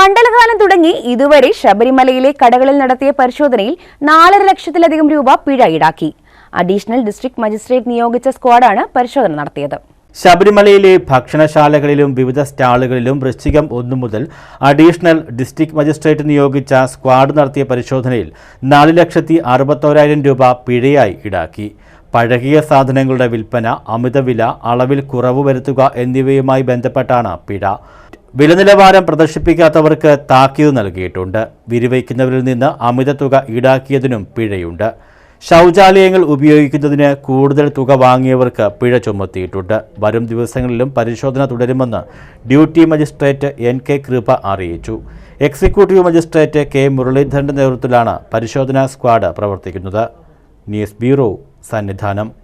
മണ്ഡലകാലം തുടങ്ങി ഇതുവരെ ശബരിമലയിലെ കടകളിൽ നടത്തിയ പരിശോധനയിൽ നാലര ലക്ഷത്തിലധികം രൂപ പിഴ ഈടാക്കി. അഡീഷണൽ ഡിസ്ട്രിക്ട് മജിസ്ട്രേറ്റ് നിയോഗിച്ച സ്ക്വാഡാണ് പരിശോധന നടത്തിയത്. ശബരിമലയിലെ ഭക്ഷണശാലകളിലും വിവിധ സ്റ്റാളുകളിലും വൃശ്ചികം ഒന്നു മുതൽ അഡീഷണൽ ഡിസ്ട്രിക്ട് മജിസ്ട്രേറ്റ് നിയോഗിച്ച സ്ക്വാഡ് നടത്തിയ പരിശോധനയിൽ നാല് ലക്ഷത്തി അറുപത്തോരായിരം രൂപ പിഴയായി ഈടാക്കി. പഴകിയ സാധനങ്ങളുടെ വിൽപ്പന അമിതവില അളവിൽ കുറവ് വരുത്തുക എന്നിവയുമായി ബന്ധപ്പെട്ടാണ് പിഴ. വില നിലവാരം പ്രദർശിപ്പിക്കാത്തവർക്ക് താക്കീത് നൽകിയിട്ടുണ്ട്. വിരിവയ്ക്കുന്നവരിൽ നിന്ന് അമിത തുക ഈടാക്കിയതിനും പിഴയുണ്ട്. ശൗചാലയങ്ങൾ ഉപയോഗിക്കുന്നതിന് കൂടുതൽ തുക വാങ്ങിയവർക്ക് പിഴ ചുമത്തിയിട്ടുണ്ട്. വരും ദിവസങ്ങളിലും പരിശോധന തുടരുമെന്ന് ഡ്യൂട്ടി മജിസ്ട്രേറ്റ് എൻ കെ കൃപ അറിയിച്ചു. എക്സിക്യൂട്ടീവ് മജിസ്ട്രേറ്റ് കെ മുരളീധരന്റെ നേതൃത്വത്തിലാണ് പരിശോധനാ സ്ക്വാഡ് പ്രവർത്തിക്കുന്നത്. News bureau Sannidhanam.